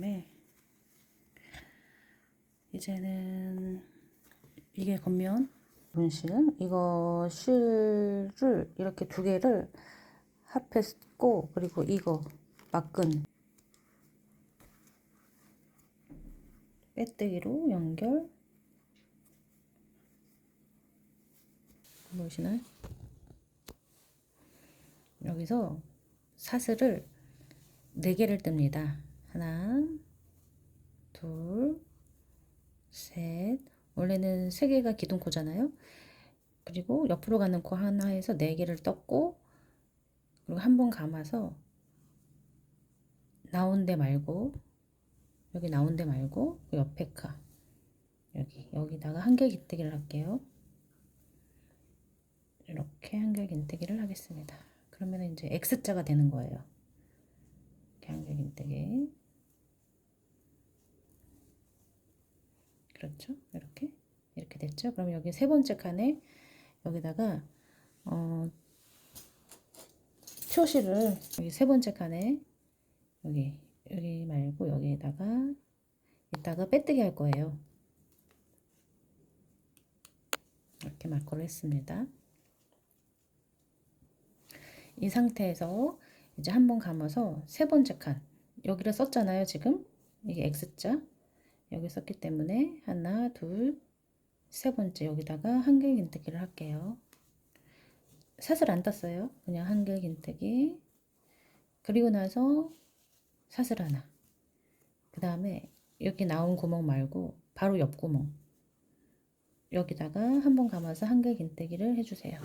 다음에 이제는 이게 겉면 분실 이거 실을 이렇게 두 개를 합했고 그리고 이거 막근 빼뜨기로 연결 보이시나요? 여기서 사슬을 네 개를 뜹니다. 하나, 둘, 셋. 원래는 세 개가 기둥코잖아요. 그리고 옆으로 가는 코 하나에서 네 개를 떴고, 그리고 한 번 감아서 나온 데 말고, 여기 나온 데 말고, 그 옆에 카. 여기, 여기다가 한결 긴뜨기를 할게요. 이렇게 한결 긴뜨기를 하겠습니다. 그러면 이제 X자가 되는 거예요. 이렇게 한결 긴뜨기. 그렇죠? 이렇게 이렇게 됐죠? 그럼 여기 세 번째 칸에 여기다가 어, 표시를 여기 세 번째 칸에 여기 여기 말고 여기에다가 이따가 빼뜨기 할 거예요. 이렇게 마커를 했습니다. 이 상태에서 이제 한 번 감아서 세 번째 칸 여기를 썼잖아요 지금 이게 X자 여기 썼기 때문에 하나 둘 세 번째 여기다가 한길 긴뜨기를 할게요. 사슬 안 땄어요. 그냥 한길 긴뜨기 그리고 나서 사슬 하나. 그 다음에 여기 나온 구멍 말고 바로 옆 구멍. 여기다가 한 번 감아서 한길 긴뜨기를 해주세요.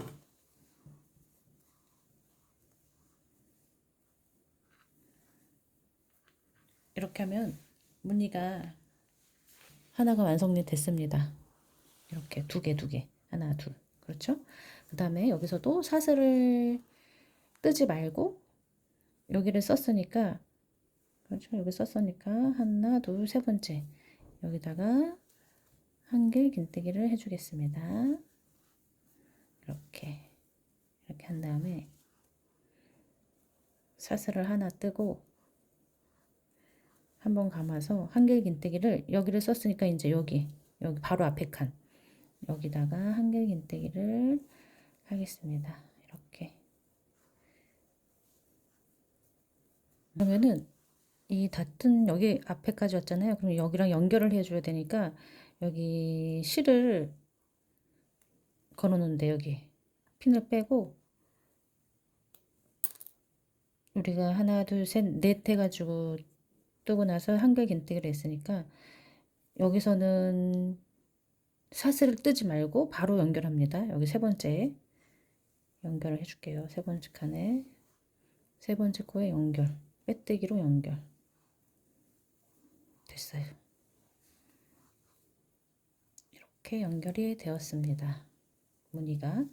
이렇게 하면 무늬가 하나가 완성이 됐습니다. 이렇게 두 개, 두 개. 하나, 둘. 그렇죠? 그 다음에 여기서도 사슬을 뜨지 말고 여기를 썼으니까 그렇죠? 여기 썼으니까 하나, 둘, 세 번째 여기다가 한길 긴뜨기를 해주겠습니다. 이렇게 이렇게 한 다음에 사슬을 하나 뜨고 한번 감아서 한길 긴뜨기를 여기를 썼으니까 이제 여기 여기 바로 앞에 칸 여기다가 한길 긴뜨기를 하겠습니다. 이렇게 그러면은 이 닿은 여기 앞에까지 왔잖아요. 그럼 여기랑 연결을 해줘야 되니까 여기 실을 걸어놓는데 여기 핀을 빼고 우리가 하나 둘 셋 넷 해가지고 뜨고 나서 한결 긴뜨기를 했으니까 여기서는 사슬을 뜨지 말고 바로 연결합니다. 여기 세 번째 연결을 해줄게요. 세 번째 칸에 세 번째 코에 연결 빼뜨기로 연결 됐어요. 이렇게 연결이 되었습니다. 무늬가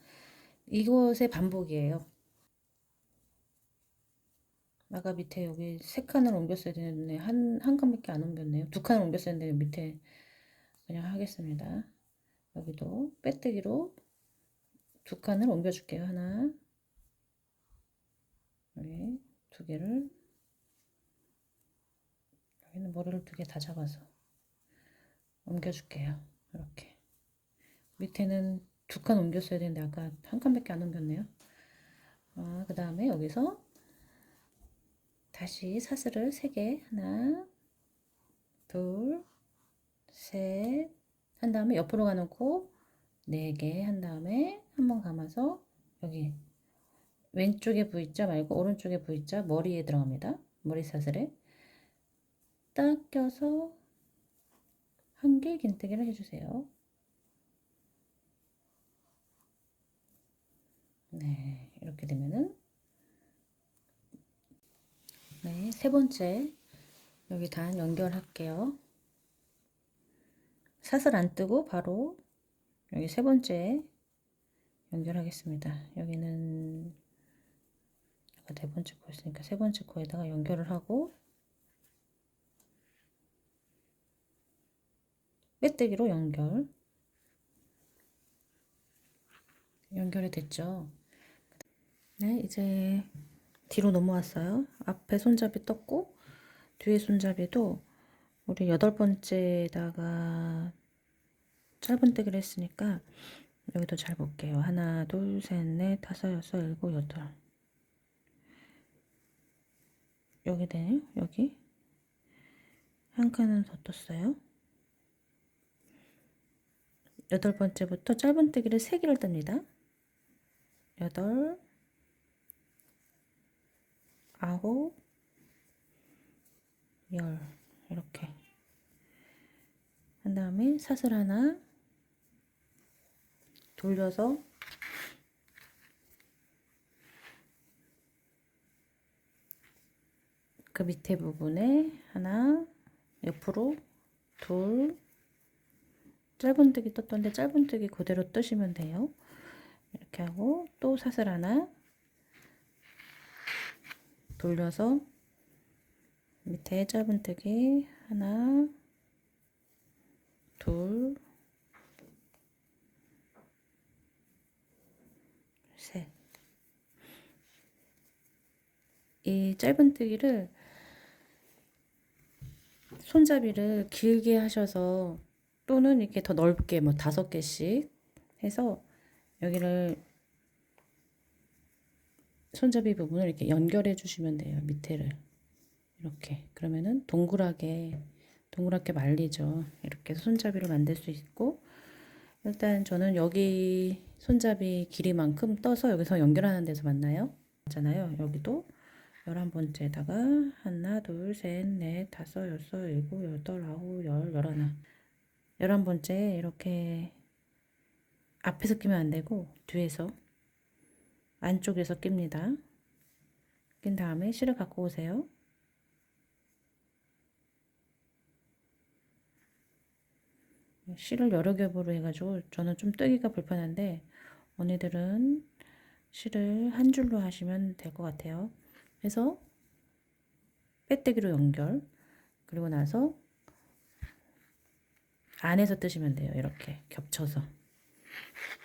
이것의 반복이에요. 아까 밑에 여기 세 칸을 옮겼어야 되는데 한, 한 칸밖에 안 옮겼네요. 두 칸을 옮겼어야 되는데 밑에 그냥 하겠습니다. 여기도 빼뜨기로 두 칸을 옮겨줄게요. 하나 여기 두 개를 여기는 머리를 두 개 다 잡아서 옮겨줄게요. 이렇게 밑에는 두 칸 옮겼어야 되는데 아까 한 칸밖에 안 옮겼네요. 아, 그 다음에 여기서 다시 사슬을 3개. 하나 둘셋. 한 다음에 옆으로 가놓고 4개. 한 다음에 한 번 감아서 여기 왼쪽에 V자 말고 오른쪽에 V자 머리에 들어갑니다. 머리 사슬에. 딱 껴서 한길 긴뜨기를 해주세요. 네, 이렇게 되면은 네, 세 번째 여기 단 연결할게요. 사슬 안 뜨고 바로 여기 세 번째 연결하겠습니다. 여기는 아까 네 번째 코였으니까 세 번째 코에다가 연결을 하고 빼뜨기로 연결 연결이 됐죠. 네, 이제 뒤로 넘어왔어요. 앞에 손잡이 떴고 뒤에 손잡이도 우리 여덟 번째에다가 짧은뜨기를 했으니까 여기도 잘 볼게요. 하나, 둘, 셋, 넷, 다섯, 여섯, 일곱, 여덟. 여기 되네요. 여기 한 칸은 더 떴어요. 여덟 번째부터 짧은뜨기를 세 개를 뜹니다. 여덟, 아홉, 열. 이렇게. 한 다음에 사슬 하나 돌려서 그 밑에 부분에 하나 옆으로 둘. 짧은뜨기 떴던데 짧은뜨기 그대로 뜨시면 돼요. 이렇게 하고 또 사슬 하나 돌려서 밑에 짧은뜨기 하나 둘 셋. 이 짧은뜨기를 손잡이를 길게 하셔서 또는 이렇게 더 넓게 뭐 다섯 개씩 해서 여기를 손잡이 부분을 이렇게 연결해 주시면 돼요. 밑에를 이렇게 그러면은 동그랗게 동그랗게 말리죠. 이렇게 손잡이를 만들 수 있고 일단 저는 여기 손잡이 길이만큼 떠서 여기서 연결하는 데서 만나요. 있잖아요. 여기도 열한 번째에다가 하나, 둘, 셋, 넷, 다섯, 여섯, 일곱, 여덟, 아홉, 열, 열하나. 열한 번째 이렇게 앞에서 끼면 안 되고 뒤에서 안쪽에서 낍니다. 낀 다음에 실을 갖고 오세요. 실을 여러 겹으로 해가지고 저는 좀 뜨기가 불편한데 언니들은 실을 한 줄로 하시면 될 것 같아요. 그래서 빼뜨기로 연결 그리고 나서 안에서 뜨시면 돼요. 이렇게 겹쳐서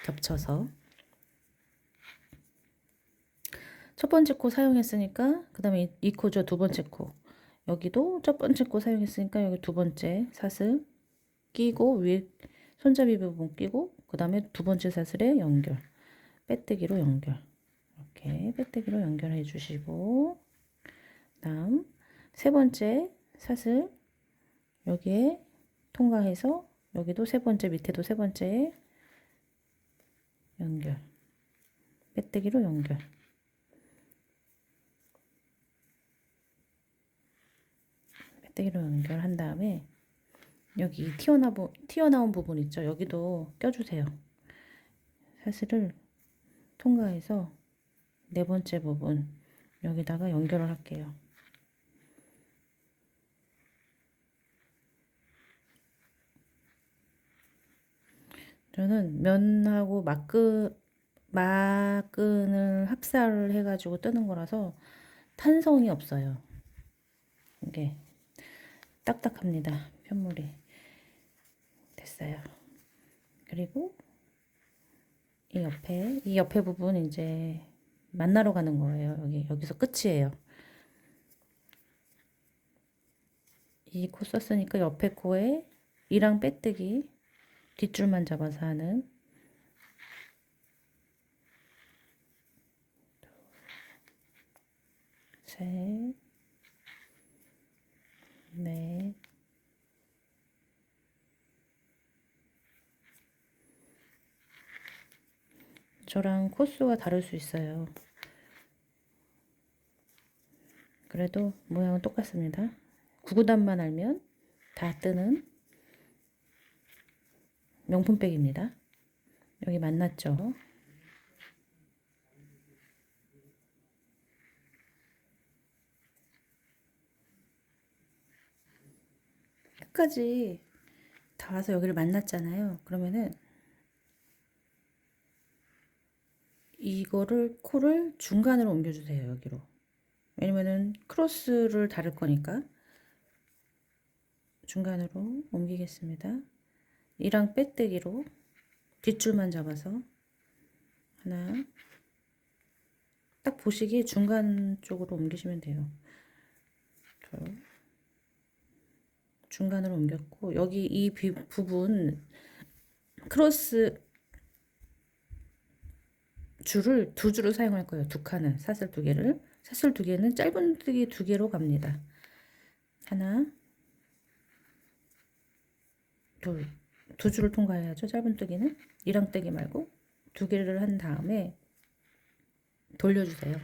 겹쳐서 첫 번째 코 사용했으니까 그 다음에 이 코죠 두 번째 코. 여기도 첫 번째 코 사용했으니까 여기 두 번째 사슬 끼고 위에 손잡이 부분 끼고 그 다음에 두 번째 사슬에 연결. 빼뜨기로 연결. 이렇게 빼뜨기로 연결해 주시고 다음 세 번째 사슬 여기에 통과해서 여기도 세 번째 밑에도 세 번째 연결. 빼뜨기로 연결 빼뜨기로 연결한 다음에 여기 튀어나 부, 튀어나온 부분 있죠? 여기도 껴주세요. 사슬을 통과해서 네 번째 부분 여기다가 연결을 할게요. 저는 면하고 막끈 막끈을 합사를 해가지고 뜨는 거라서 탄성이 없어요. 이게 딱딱합니다. 편물이 됐어요. 그리고 이 옆에 이 옆에 부분 이제 만나러 가는 거예요. 여기 여기서 끝이에요. 이 코 썼으니까 옆에 코에 이랑 빼뜨기 뒷줄만 잡아서 하는 셋, 넷, 저랑 코스가 다를 수 있어요. 그래도 모양은 똑같습니다. 구구단만 알면 다 뜨는 명품백입니다. 여기 만났죠? 끝까지 다 와서 여기를 만났잖아요. 그러면은 이거를 코를 중간으로 옮겨주세요. 여기로. 왜냐면은 크로스를 다를 거니까 중간으로 옮기겠습니다. 이랑 빼뜨기로 뒷줄만 잡아서 하나 딱 보시기에 중간 쪽으로 옮기시면 돼요. 둘 중간으로 옮겼고 여기 이 비- 부분 크로스 줄을 두 줄을 사용할 거예요. 두 칸은 사슬 두 개를 사슬 두 개는 짧은뜨기 두 개로 갑니다. 하나 둘 두 줄을 통과해야죠. 짧은뜨기는 이랑뜨기 말고 두 개를 한 다음에 돌려주세요.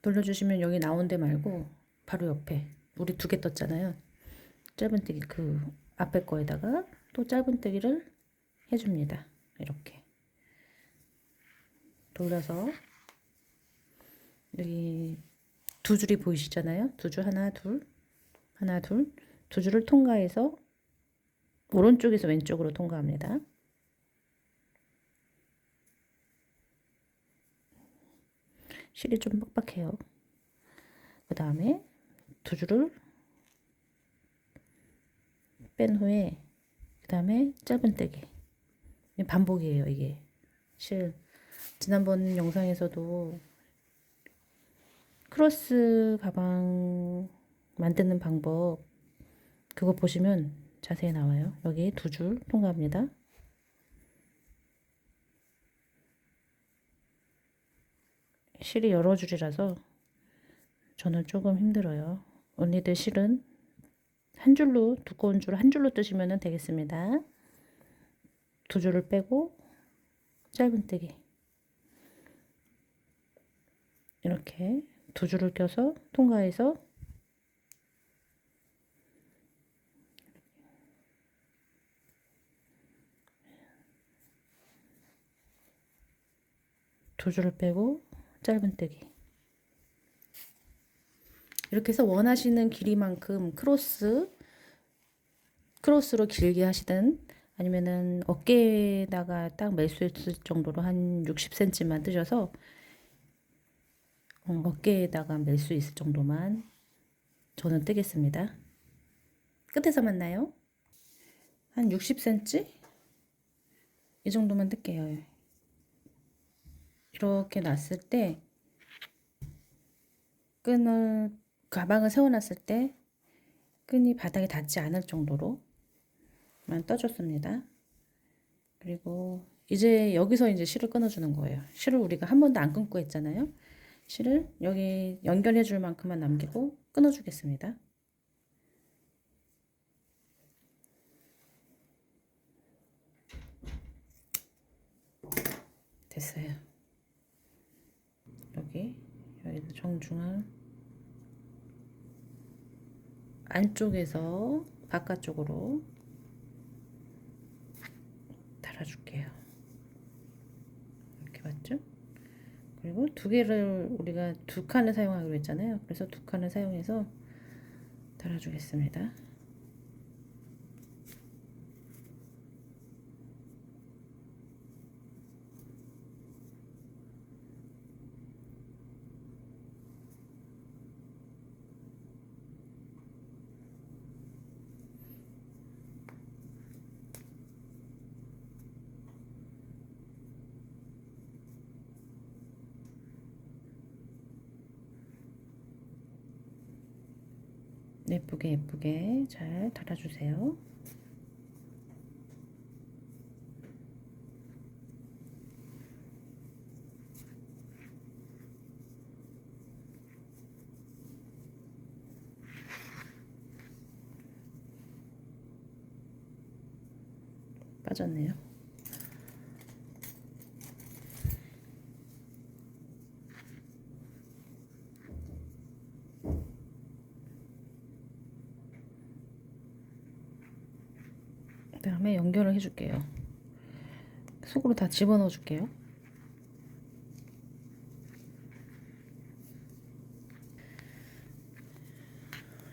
돌려주시면 여기 나온 데 말고 바로 옆에 우리 두 개 떴잖아요. 짧은뜨기 그 앞에 거에다가 또 짧은뜨기를 해줍니다. 이렇게 돌려서 여기 두 줄이 보이시잖아요. 두 줄 하나 둘 하나 둘 두 줄을 통과해서 오른쪽에서 왼쪽으로 통과합니다. 실이 좀 빡빡해요. 그 다음에 두 줄을 뺀 후에 그 다음에 짧은뜨기. 반복이에요 이게. 실 지난번 영상에서도 크로스 가방 만드는 방법 그거 보시면 자세히 나와요. 여기 두 줄 통과합니다. 실이 여러 줄이라서 저는 조금 힘들어요. 언니들 실은 한 줄로 두꺼운 줄 한 줄로 뜨시면 되겠습니다. 두 줄을 빼고 짧은뜨기 이렇게 두 줄을 껴서 통과해서 두 줄을 빼고 짧은뜨기 이렇게 해서 원하시는 길이만큼 크로스 크로스로 길게 하시든 아니면은 어깨에다가 딱 멜 수 있을 정도로 한 60cm만 뜨셔서 어, 어깨에다가 멜 수 있을 정도만 저는 뜨겠습니다. 끝에서 만나요. 한 60cm 이 정도만 뜰게요. 이렇게 놨을 때 끈을 가방을 세워놨을 때 끈이 바닥에 닿지 않을 정도로만 떠줬습니다. 그리고 이제 여기서 이제 실을 끊어주는 거예요. 실을 우리가 한 번도 안 끊고 했잖아요. 실을 여기 연결해 줄 만큼만 남기고 끊어주겠습니다. 됐어요. 여기 여기도 정중앙 안쪽에서 바깥쪽으로 달아줄게요. 이렇게 맞죠? 그리고 두 개를 우리가 두 칸을 사용하기로 했잖아요. 그래서 두 칸을 사용해서 달아주겠습니다. 예쁘게 예쁘게 잘 달아주세요. 빠졌네요. 그 다음에 연결을 해줄게요. 속으로 다 집어넣어 줄게요.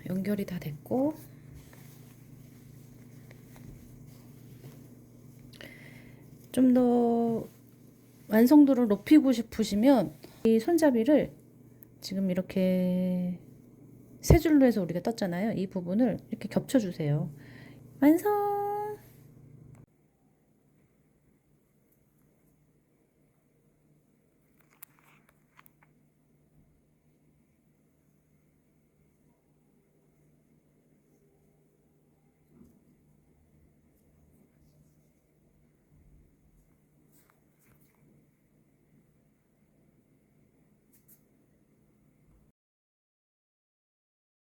연결이 다 됐고 좀 더 완성도를 높이고 싶으시면 이 손잡이를 지금 이렇게 세 줄로 해서 우리가 떴잖아요. 이 부분을 이렇게 겹쳐주세요. 완성!